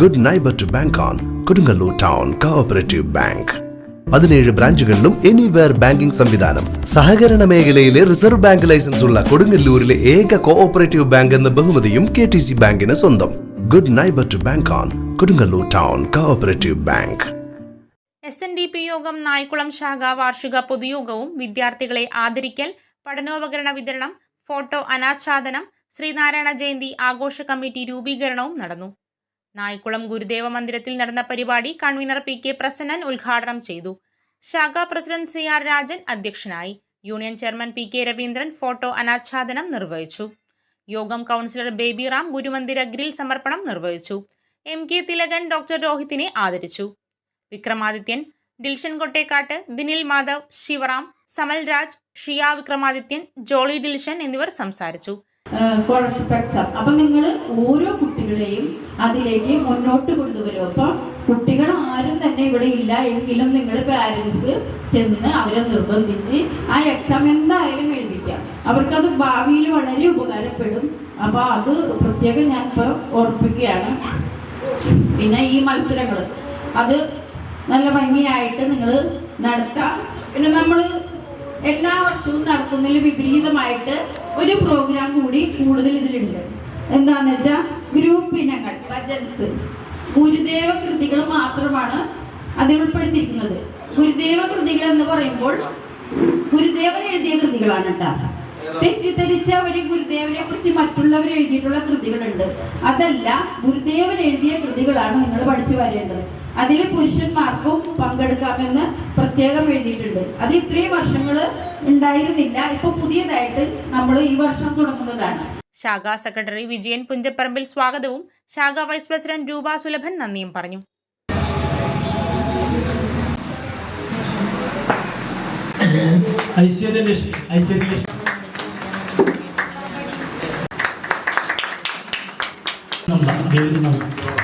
Good neighbour to bank on Kodungallur town cooperative bank പതിനേഴ് ബ്രാഞ്ചുകളിലും anywhere banking സംവിധാനം. സഹകരണ മേഖലയിലെ റിസർവ് ബാങ്ക് ലൈസൻസ് ഉള്ള കൊടുങ്ങല്ലൂരിലെ ഏക കോഓപ്പറേറ്റീവ് ബാങ്ക് എന്ന ബഹുമതിയും കെ ടി സി ബാങ്കിന് സ്വന്തം. Good neighbour to bank on Kodungallur town cooperative bank S N D P Yogam Naykkulam ശാഖ വാർഷിക പൊതുയോഗവും വിദ്യാർത്ഥികളെ ആദരിക്കൽ പഠനോപകരണ വിതരണം ഫോട്ടോ അനാച്ഛാദനം ശ്രീനാരായണ ജയന്തി ആഘോഷ കമ്മിറ്റി രൂപീകരണവും നടന്നു. നായ്ക്കുളം ഗുരുദേവ മന്ദിരത്തിൽ നടന്ന പരിപാടി കൺവീനർ പി കെ പ്രസന്നൻ ഉദ്ഘാടനം ചെയ്തു. ശാഖാ പ്രസിഡന്റ് സി ആർ രാജൻ അധ്യക്ഷനായി. Union chairman P K Raveendran photo അനാച്ഛാദനം നിർവഹിച്ചു. യോഗം കൗൺസിലർ ബേബി റാം ഗുരുമന്ദിര ഗ്രിൽ സമർപ്പണം നിർവഹിച്ചു. എം കെ തിലകൻ ഡോക്ടർ രോഹിത്തിനെ ആദരിച്ചു. വിക്രമാദിത്യൻ ദിൽഷൻ കൊട്ടേക്കാട്ട് ദിനിൽ മാധവ് ശിവറാം സമൽരാജ് ഷിയ വിക്രമാദിത്യൻ ജോളി ഡിൽഷൻ എന്നിവർ സംസാരിച്ചു. സ്കോളർഷിപ്പ് എക്സാം അപ്പൊ നിങ്ങൾ ഓരോ കുട്ടികളെയും അതിലേക്ക് മുന്നോട്ട് കൊണ്ടുവരും. അപ്പൊ കുട്ടികൾ ആരും തന്നെ ഇവിടെ ഇല്ല എങ്കിലും നിങ്ങൾ പാരൻസ് ചെന്ന് അവരെ നിർബന്ധിച്ച് ആ എക്സാം എന്തായാലും എഴുതിക്കാം. അവർക്കത് ഭാവിയിൽ വളരെ ഉപകാരപ്പെടും. അപ്പൊ അത് പ്രത്യേകം ഞാൻ ഇപ്പോൾ ഓർപ്പിക്കുകയാണ്. പിന്നെ ഈ മത്സരങ്ങൾ അത് നല്ല ഭംഗിയായിട്ട് നിങ്ങൾ നടത്താം. പിന്നെ നമ്മൾ എല്ലാ വർഷവും നടത്തുന്നതിൽ വിപരീതമായിട്ട് ഒരു പ്രോഗ്രാം കൂടി കൂടുതൽ ഇതിലുണ്ട്. എന്താന്ന് വെച്ചാൽ ഗ്രൂപ്പ് ഇനങ്ങൾ ഭജൻസ് ഗുരുദേവ കൃതികൾ മാത്രമാണ് അതിൽ ഉൾപ്പെടുത്തിയിരിക്കുന്നത്. ഗുരുദേവ കൃതികൾ എന്ന് പറയുമ്പോൾ ഗുരുദേവൻ എഴുതിയ കൃതികളാണ് കേട്ടോ. തെറ്റിദ്ധരിച്ച ഒരു ഗുരുദേവനെ കുറിച്ച് മറ്റുള്ളവർ എഴുതിയിട്ടുള്ള കൃതികളുണ്ട്. അതല്ല ഗുരുദേവൻ എഴുതിയ കൃതികളാണ് നിങ്ങൾ പഠിച്ചു വരേണ്ടത്. അതിൽ പുരുഷന്മാർക്കും പങ്കെടുക്കാമെന്ന് പ്രത്യേകം എഴുതിയിട്ടുണ്ട്. അത് ഇത്രയും വർഷങ്ങൾ ഉണ്ടായിരുന്നില്ല. ഇപ്പൊ പുതിയതായിട്ട് നമ്മൾ ഈ വർഷം തുടങ്ങുന്നതാണ്. ശാഖാ സെക്രട്ടറി വിജയൻ പുഞ്ചപ്പറമ്പിൽ സ്വാഗതവും ശാഖാ വൈസ് പ്രസിഡന്റ് രൂപ സുലഭൻ നന്ദിയും പറഞ്ഞു. Aishwarya Lakshmi Aishwarya Lakshmi Allah, devrim Allah.